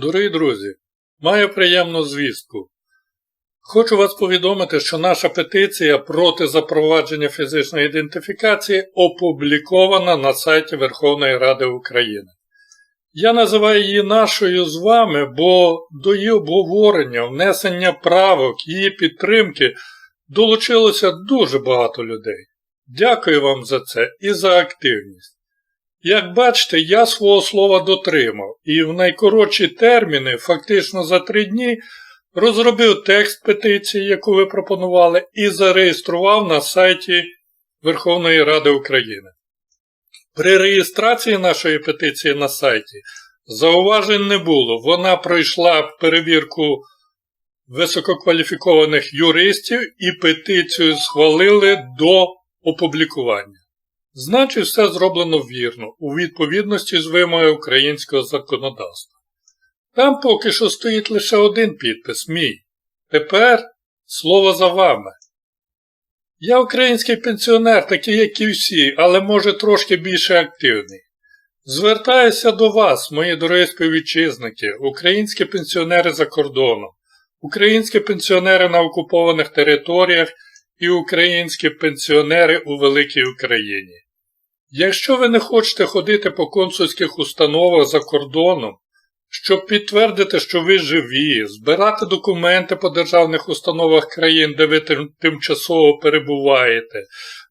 Дорогі друзі, маю приємну звістку. Хочу вас повідомити, що наша петиція проти запровадження фізичної ідентифікації опублікована на сайті Верховної Ради України. Я називаю її нашою з вами, бо до її обговорення, внесення правок, її підтримки долучилося дуже багато людей. Дякую вам за це і за активність. Як бачите, я свого слова дотримав і в найкоротші терміни, фактично за три дні, розробив текст петиції, яку ви пропонували, і зареєстрував на сайті Верховної Ради України. При реєстрації нашої петиції на сайті зауважень не було. Вона пройшла перевірку висококваліфікованих юристів і петицію схвалили до опублікування. Значить, все зроблено вірно, у відповідності з вимогою українського законодавства. Там поки що стоїть лише один підпис мій. Тепер слово за вами. Я український пенсіонер, такий, як і всі, але може трошки більше активний. Звертаюся до вас, мої дорогі співвітчизники, українські пенсіонери за кордоном, українські пенсіонери на окупованих територіях і українські пенсіонери у Великій Україні. Якщо ви не хочете ходити по консульських установах за кордоном, щоб підтвердити, що ви живі, збирати документи по державних установах країн, де ви тимчасово перебуваєте,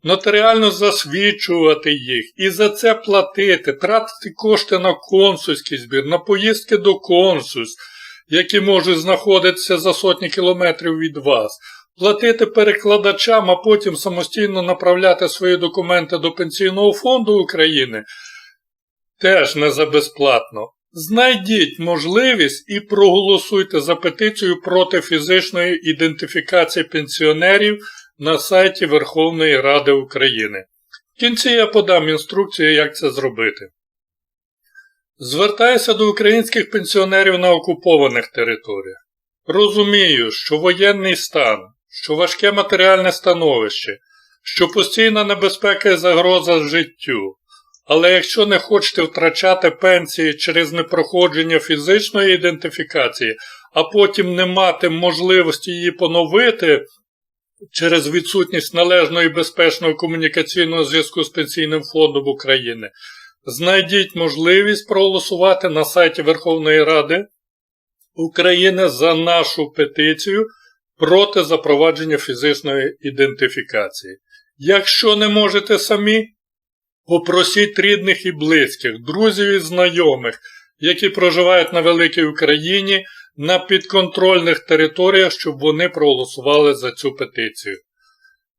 нотаріально засвідчувати їх і за це платити, тратити кошти на консульський збір, на поїздки до консульств, які можуть знаходитися за сотні кілометрів від вас, платити перекладачам, а потім самостійно направляти свої документи до Пенсійного фонду України, теж не за безплатно. Знайдіть можливість і проголосуйте за петицію проти фізичної ідентифікації пенсіонерів на сайті Верховної Ради України. В кінці я подам інструкцію, як це зробити. Звертаюся до українських пенсіонерів на окупованих територіях. Розумію, що воєнний стан, що важке матеріальне становище, що постійна небезпека і загроза життю. Але якщо не хочете втрачати пенсії через непроходження фізичної ідентифікації, а потім не мати можливості її поновити через відсутність належного і безпечного комунікаційного зв'язку з Пенсійним фондом України, знайдіть можливість проголосувати на сайті Верховної Ради України за нашу петицію проти запровадження фізичної ідентифікації. Якщо не можете самі, Попросіть рідних і близьких, друзів і знайомих, які проживають на Великій Україні на підконтрольних територіях, щоб вони проголосували за цю петицію.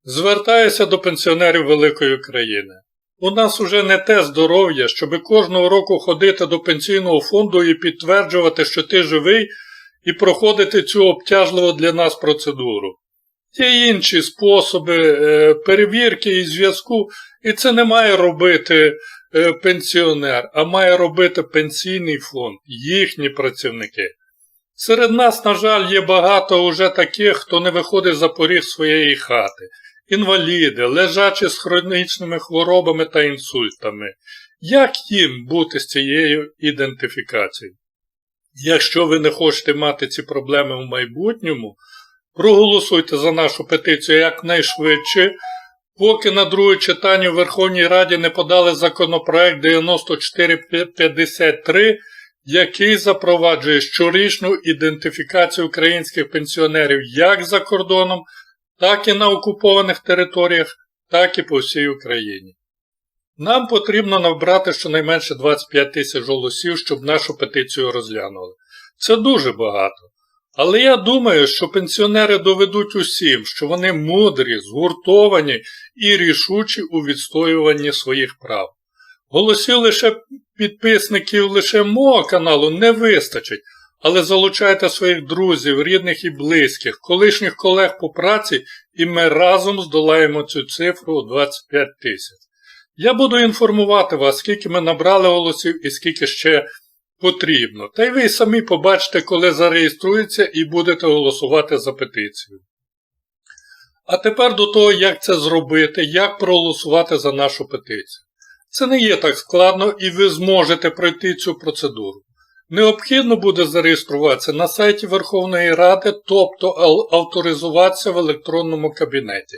Звертаюся до пенсіонерів Великої України. У нас уже не те здоров'я, щоби кожного року ходити до пенсійного фонду і підтверджувати, що ти живий, і проходити цю обтяжливу для нас процедуру. Є інші способи е, перевірки і зв'язку, і це не має робити е, пенсіонер, а має робити пенсійний фонд, їхні працівники. Серед нас, на жаль, є багато уже таких, хто не виходить за поріг своєї хати. Інваліди, лежачі з хронічними хворобами та інсультами. Як їм бути з цією ідентифікацією? Якщо ви не хочете мати ці проблеми в майбутньому, проголосуйте за нашу петицію якнайшвидше, поки на друге читання в Верховній Раді не подали законопроект 9453, який запроваджує щорічну ідентифікацію українських пенсіонерів як за кордоном, так і на окупованих територіях, так і по всій Україні. Нам потрібно набрати щонайменше 25 тисяч голосів, щоб нашу петицію розглянули. Це дуже багато. Але я думаю, що пенсіонери доведуть усім, що вони мудрі, згуртовані і рішучі у відстоюванні своїх прав. Голосів лише підписників лише мого каналу не вистачить, але залучайте своїх друзів, рідних і близьких, колишніх колег по праці, і ми разом здолаємо цю цифру у 25 тисяч. Я буду інформувати вас, скільки ми набрали голосів і скільки ще потрібно. Та й ви самі побачите, коли зареєструється і будете голосувати за петицію. А тепер до того, як це зробити, як проголосувати за нашу петицію. Це не є так складно і ви зможете пройти цю процедуру. Необхідно буде зареєструватися на сайті Верховної Ради, тобто авторизуватися в електронному кабінеті.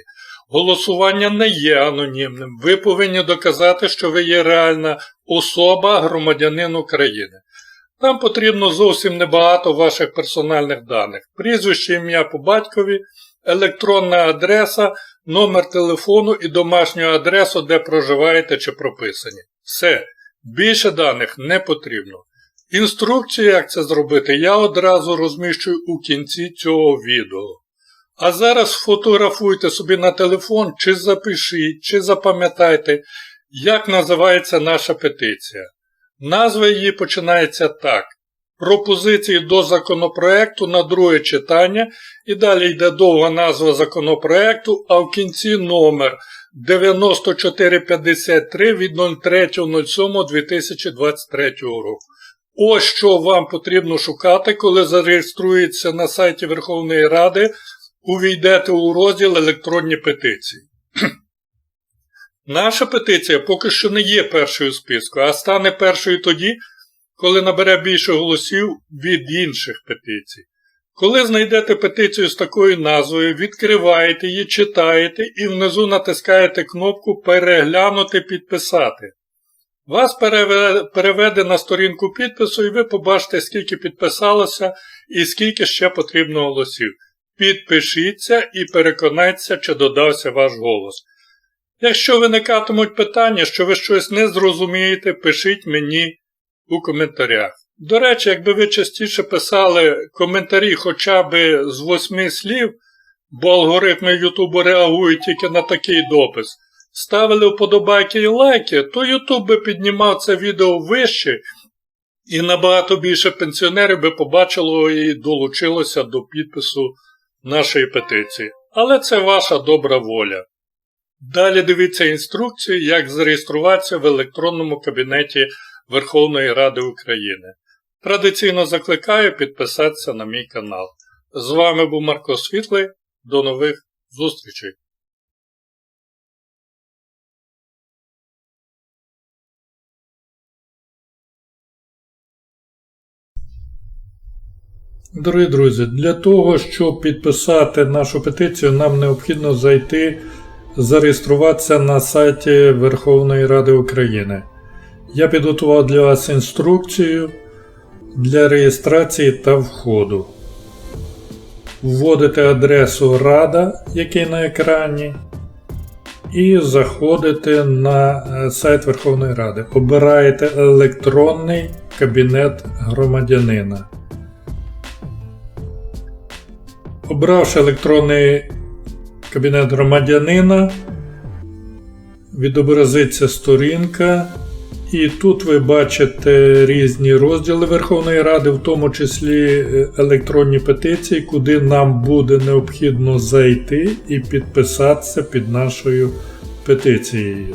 Голосування не є анонімним. Ви повинні доказати, що ви є реальна особа, громадянин України. Там потрібно зовсім небагато ваших персональних даних. Прізвище, ім'я по батькові, електронна адреса, номер телефону і домашню адресу, де проживаєте чи прописані. Все. Більше даних не потрібно. Інструкцію, як це зробити, я одразу розміщую у кінці цього відео. А зараз фотографуйте собі на телефон, чи запишіть, чи запам'ятайте, як називається наша петиція. Назва її починається так. Пропозиції до законопроекту на друге читання і далі йде довга назва законопроекту, а в кінці номер 9453 від 03.07.2023 року. Ось що вам потрібно шукати, коли зареєструєтеся на сайті Верховної Ради, увійдете у розділ електронні петиції. Наша петиція поки що не є першою в списку, а стане першою тоді, коли набере більше голосів від інших петицій. Коли знайдете петицію з такою назвою, відкриваєте її, читаєте і внизу натискаєте кнопку Переглянути підписати. Вас переведе на сторінку підпису і ви побачите, скільки підписалося і скільки ще потрібно голосів. Підпишіться і переконайтеся, чи додався ваш голос. Якщо виникатимуть питання, що ви щось не зрозумієте, пишіть мені у коментарях. До речі, якби ви частіше писали коментарі хоча б з восьми слів, бо алгоритми Ютубу реагують тільки на такий допис, ставили вподобайки і лайки, то Ютуб би піднімав це відео вище і набагато більше пенсіонерів би побачило і долучилося до підпису нашої петиції. Але це ваша добра воля. Далі дивіться інструкцію, як зареєструватися в електронному кабінеті Верховної Ради України. Традиційно закликаю підписатися на мій канал. З вами був Марко Світлий. До нових зустрічей! Дорогі друзі, для того, щоб підписати нашу петицію, нам необхідно зайти, зареєструватися на сайті Верховної Ради України. Я підготував для вас інструкцію для реєстрації та входу. Вводите адресу Рада, який на екрані, і заходите на е, сайт Верховної Ради. Обираєте електронний кабінет громадянина. Обравши електронний кабінет громадянина, відобразиться сторінка, і тут ви бачите різні розділи Верховної Ради, в тому числі е, електронні петиції, куди нам буде необхідно зайти і підписатися під нашою петицією.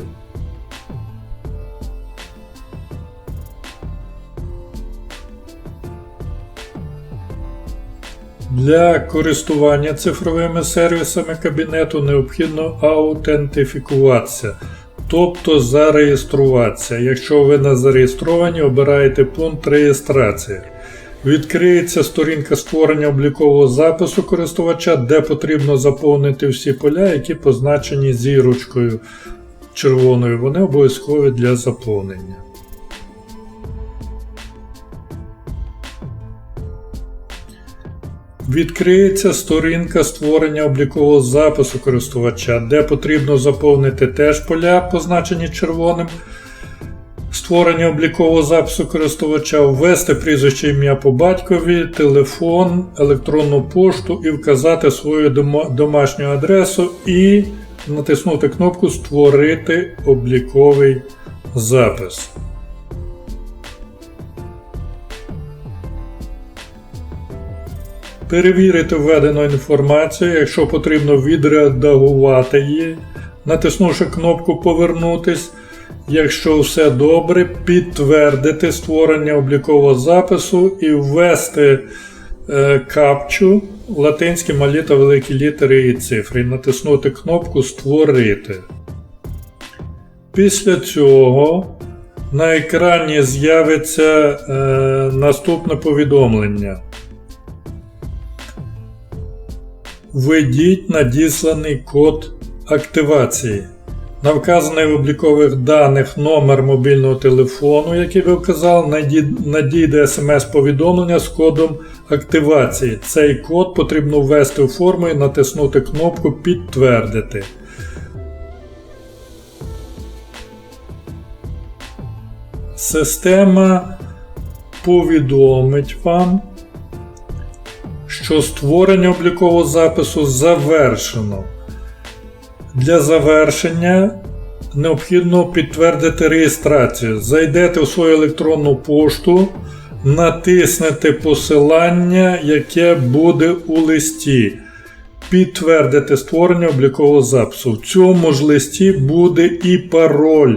Для користування цифровими сервісами кабінету необхідно аутентифікуватися, тобто зареєструватися. Якщо ви не зареєстровані, обираєте пункт реєстрації. Відкриється сторінка створення облікового запису користувача, де потрібно заповнити всі поля, які позначені зірочкою червоною. Вони обов'язкові для заповнення. Відкриється сторінка створення облікового запису користувача, де потрібно заповнити теж поля, позначені червоним. Створення облікового запису користувача, ввести прізвище ім'я по батькові, телефон, електронну пошту і вказати свою домашню адресу і натиснути кнопку Створити обліковий запис. Перевірити введену інформацію, якщо потрібно відредагувати її, натиснувши кнопку Повернутись. Якщо все добре, підтвердити створення облікового запису і ввести е, капчу латинські малі та великі літери і цифри, натиснути кнопку Створити. Після цього на екрані з'явиться е, наступне повідомлення. Введіть надісланий код активації. На вказаний в облікових даних номер мобільного телефону, який ви вказали, надійде смс-повідомлення з кодом активації. Цей код потрібно ввести у форму і натиснути кнопку Підтвердити. Система повідомить вам, що створення облікового запису завершено. Для завершення необхідно підтвердити реєстрацію. Зайдете у свою електронну пошту, натиснете посилання, яке буде у листі. Підтвердити створення облікового запису. В цьому ж листі буде і пароль,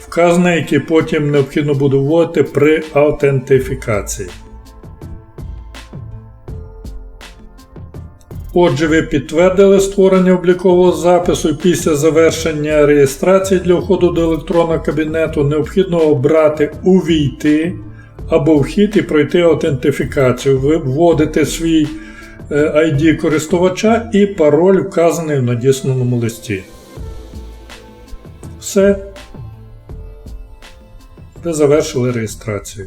вказаний, який потім необхідно буде вводити при аутентифікації. Отже, ви підтвердили створення облікового запису після завершення реєстрації для входу до електронного кабінету необхідно обрати Увійти або вхід і пройти аутентифікацію. Ви вводите свій е, ID користувача і пароль вказаний в надісланому листі. Все. Ви завершили реєстрацію.